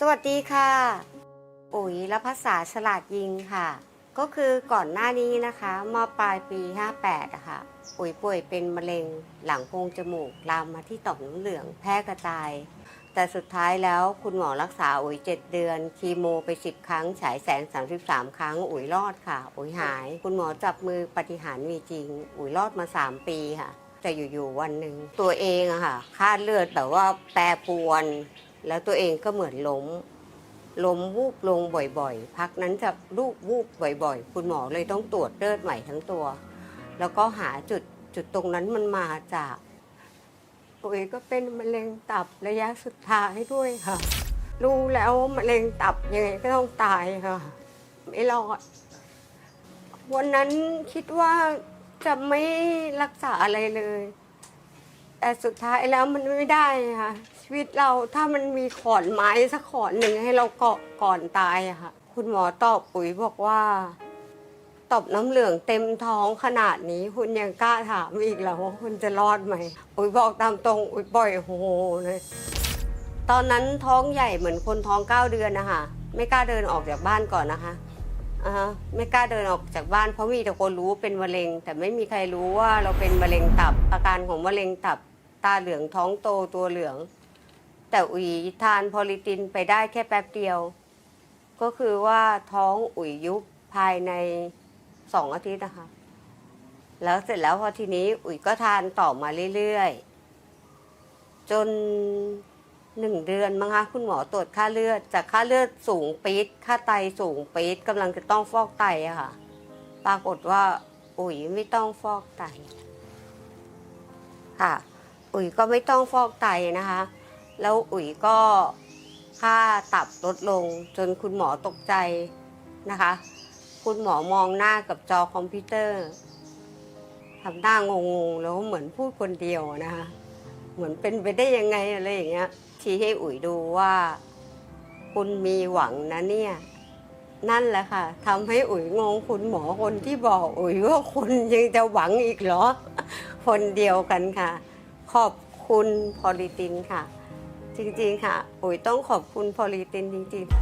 สวัสดีค่ะ อุ๋ยและภาษาฉลาดยิงค่ะ ก็คือก่อนหน้านี้นะคะเมื่อปลายปี 58อะค่ะอุ๋ยป่วยเป็นมะเร็งหลังโพรงจมูกลามมาที่ต่อมน้ำเหลืองแพร่กระจาย แต่สุดท้ายแล้วคุณหมอรักษาอุ๋ย 7 เดือน คีโมไป 10 ครั้ง ฉายแสง 33 ครั้ง อุ๋ยรอดค่ะ อุ๋ยหาย คุณหมอจับมือปฏิหารมีจริง อุ๋ยรอดมา 3 ปีค่ะแต่อยู่ๆวันหนึ่งตัวเองอะค่ะค่าเลือดแบบว่าแปรปรวน แล้วตัวเองก็เหมือนล้ม ล้มวูบลงบ่อยๆ พักนั้นจะลูกวูบบ่อยๆ คุณหมอเลยต้องตรวจเลือดใหม่ทั้งตัว แล้วก็หาจุดจุดตรงนั้นมันมาจาก ตัวเองก็เป็นมะเร็งตับระยะสุดท้ายด้วยค่ะ รู้แล้วมะเร็งตับยังไงก็ต้องตายค่ะ ไม่รอด วันนั้นคิดว่าจะไม่รักษาอะไรเลย แต่สุดท้ายแล้วมันไม่ได้ค่ะ ชีวิตเราถ้ามันมีขอนไม้สักขอนหนึ่งให้เราเกาะก่อนตายอะค่ะ คุณหมอตอบปุ๋ยบอกว่าตอบน้ำเหลืองเต็มท้องขนาดนี้ คุณยังกล้าถามอีกเหรอว่าคุณจะรอดไหมปุ๋ยบอกตามตรงอุ๋ยปล่อยโฮเลยตอนนั้นท้องใหญ่เหมือนคนท้องเก้าเดือนนะคะไม่กล้าเดินออกจากบ้านก่อนนะคะอ่าฮะไม่กล้าเดินออกจากบ้านเพราะมีแต่คนรู้ว่าเป็นมะเร็ง แต่ไม่มีใครรู้ว่าเราเป็นมะเร็งตับอาการของมะเร็งตับ ตาเหลืองท้องโตตัวเหลือง แต่อุ๋ยทานพอลิตินไปได้แค่แป๊บเดียว ก็คือว่าท้องอุ๋ยยุบภายในสองอาทิตย์นะคะ แล้วเสร็จแล้วพอทีนี้อุ๋ยก็ทานต่อมาเรื่อยๆ จนหนึ่งเดือนมั้งคะคุณหมอตรวจค่าเลือด จากค่าเลือดสูงปี๊ดค่าไตสูงปี๊ดกำลังจะต้องฟอกไตอะค่ะ ปรากฏว่า อุ๋ยไม่ต้องฟอกไตค่ะ อุ๋ยก็ไม่ต้องฟอกไตนะคะ แล้วอุ๋ยก็ค่าตับลดลงจนคุณหมอตกใจนะคะ คุณหมอมองหน้ากับจอคอมพิวเตอร์ทำหน้างงๆแล้วเหมือนพูดคนเดียวนะคะ เหมือนเป็นไปได้ยังไงอะไรอย่างเงี้ยชี้ให้อุ๋ยดูว่า คุณมีหวังนะเนี่ย นั่นแหละค่ะทำให้อุ๋ยงงคุณหมอคนที่บอกอุ๋ยว่าคุณยังจะหวังอีกเหรอ คนเดียวกันค่ะ ขอบคุณพอลิตินค่ะ จริงๆค่ะอุ๋ยต้องขอบคุณพอลิตินจริงๆ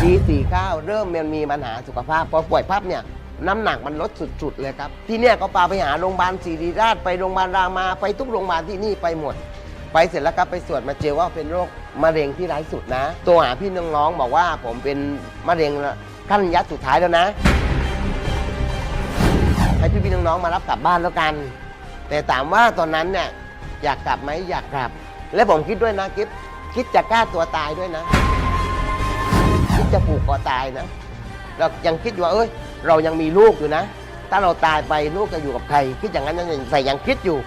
ปี49 เริ่มมันมีปัญหาสุขภาพ พอป่วยปั๊บเนี่ย น้ำหนักมันลดสุดๆเลยครับ ที่เนี่ยก็พาไปหาโรงพยาบาลศิริราชไปโรงพยาบาลรามาไปทุกโรงพยาบาลที่นี่ไปหมด ไปเสร็จแล้วครับไปตรวจมาเจอว่าเป็นโรคมะเร็งที่ร้ายสุดนะ ตัวหาพี่น้องๆบอกว่าผมเป็นมะเร็งขั้นระยะสุดท้ายแล้วนะ ให้พี่ๆน้องๆมารับกลับบ้านแล้วกัน แต่ถามว่าตอนนั้นเนี่ยอยากกลับไหมอยากกลับ และผมคิดด้วยนะกิฟคิดจะกล้าตัวตายด้วยนะ คิดจะผูกคอตายนะเรายังคิดอยู่ว่าเอ้ย เรายังมีลูกอยู่นะ ถ้าเราตายไปลูกจะอยู่กับใคร คิดอย่างนั้นยังใส่ยังคิดอยู่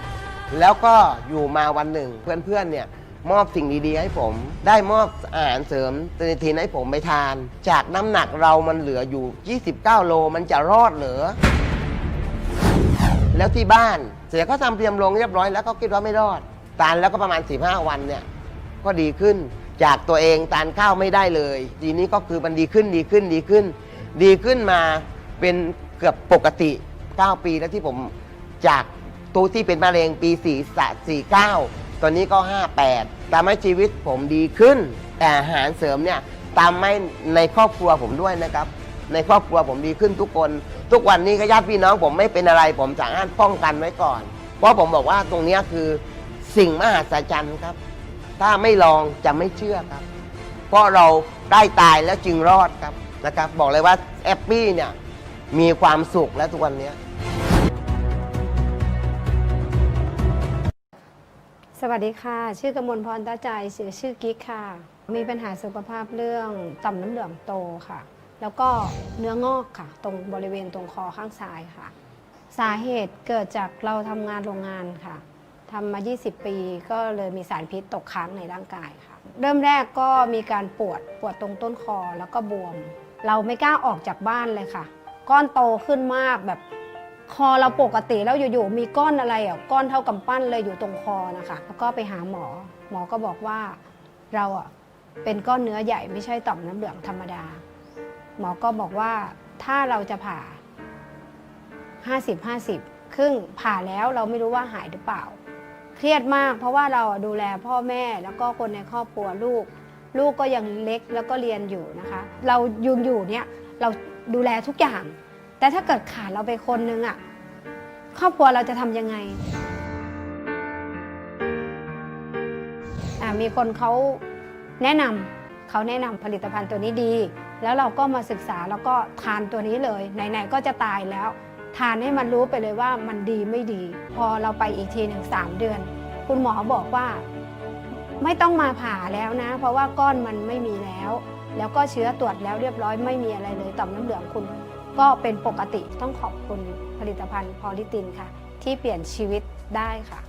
แล้วก็อยู่มาวันหนึ่ง เพื่อนๆเนี่ยมอบสิ่งดีๆให้ผม ได้มอบอาหารเสริมเตนิทินให้ผมไปทาน จากน้ำหนักเรามันเหลืออยู่ 29 โลมันจะรอดเหรอ แล้วที่บ้านเสียเขาทำเตรียมลงเรียบร้อยแล้วก็คิดว่าไม่รอดตานแล้วก็ประมาณ15วันเนี่ยก็ดีขึ้นจากตัวเองตานข้าวไม่ได้เลย ทีนี้ก็คือมันดีขึ้นดีขึ้นดีขึ้น ดีขึ้นมาเป็นเกือบปกติ 9 ปีแล้วที่ผมจากตัวที่เป็นมะเร็งปี4 49ตอนนี้ก็ 58ทำให้ชีวิตผมดีขึ้น แต่อาหารเสริมเนี่ยตามให้ในครอบครัวผมด้วยนะครับ ในครอบครัวผมดีขึ้นทุกคน ทุกวันนี้ก็ญาติพี่น้องผมไม่เป็นอะไร ผมสามารถป้องกันไว้ก่อน เพราะผมบอกว่าตรงเนี้ยคือสิ่งมหัศจรรย์ครับ ถ้าไม่ลองจะไม่เชื่อครับ เพราะเราได้ตายแล้วจึงรอดครับนะครับ บอกเลยว่าแอปปี้เนี่ยมีความสุขแล้วทุกวันเนี้ย สวัสดีค่ะ ชื่อกมลพรตาใจเสียชื่อกิ๊กค่ะ มีปัญหาสุขภาพเรื่องต่อมน้ำเหลืองโตค่ะ แล้วก็เนื้องอกค่ะ ตรงบริเวณตรงคอข้างซ้ายค่ะ สาเหตุเกิดจากเราทำงานโรงงานค่ะทำมา 20 ปีก็เลยมีสารพิษตกค้างในร่างกายค่ะ เริ่มแรกก็มีการปวดปวดตรงต้นคอแล้วก็บวม เราไม่กล้าออกจากบ้านเลยค่ะ ก้อนโตขึ้นมากแบบคอเราปกติแล้วอยู่ๆมีก้อนอะไรอะก้อนเท่ากำปั้นเลยอยู่ตรงคอนะคะแล้วก็ไปหาหมอ หมอก็บอกว่าเราอะเป็นก้อนเนื้อใหญ่ไม่ใช่ต่อมน้ำเหลืองธรรมดา หมอก็บอกว่าถ้าเราจะผ่า 50 50 ครึ่งผ่าแล้วเราไม่รู้ว่าหายหรือเปล่า เครียดมากเพราะว่าเราดูแลพ่อแม่แล้วก็คนในครอบครัวลูก ลูกก็ยังเล็กแล้วก็เรียนอยู่นะคะ เรายุงอยู่เนี่ยเราดูแลทุกอย่าง แต่ถ้าเกิดขาดเราไปคนนึงอะครอบครัวเราจะทำยังไงอะมีคนเขาแนะนำเขาแนะนำผลิตภัณฑ์ตัวนี้ดี แล้วเราก็มาศึกษาแล้วก็ทานตัวนี้เลยไหนๆก็จะตายแล้ว ทานให้มันรู้ไปเลยว่ามันดีไม่ดี พอเราไปอีกทีหนึ่งสามเดือน คุณหมอบอกว่า ไม่ต้องมาผ่าแล้วนะ เพราะว่าก้อนมันไม่มีแล้ว แล้วก็เชื้อตรวจแล้วเรียบร้อยไม่มีอะไรเลยต่อมน้ำเหลืองคุณ ก็เป็นปกติต้องขอบคุณผลิตภัณฑ์พอลิตินค่ะ ที่เปลี่ยนชีวิตได้ค่ะ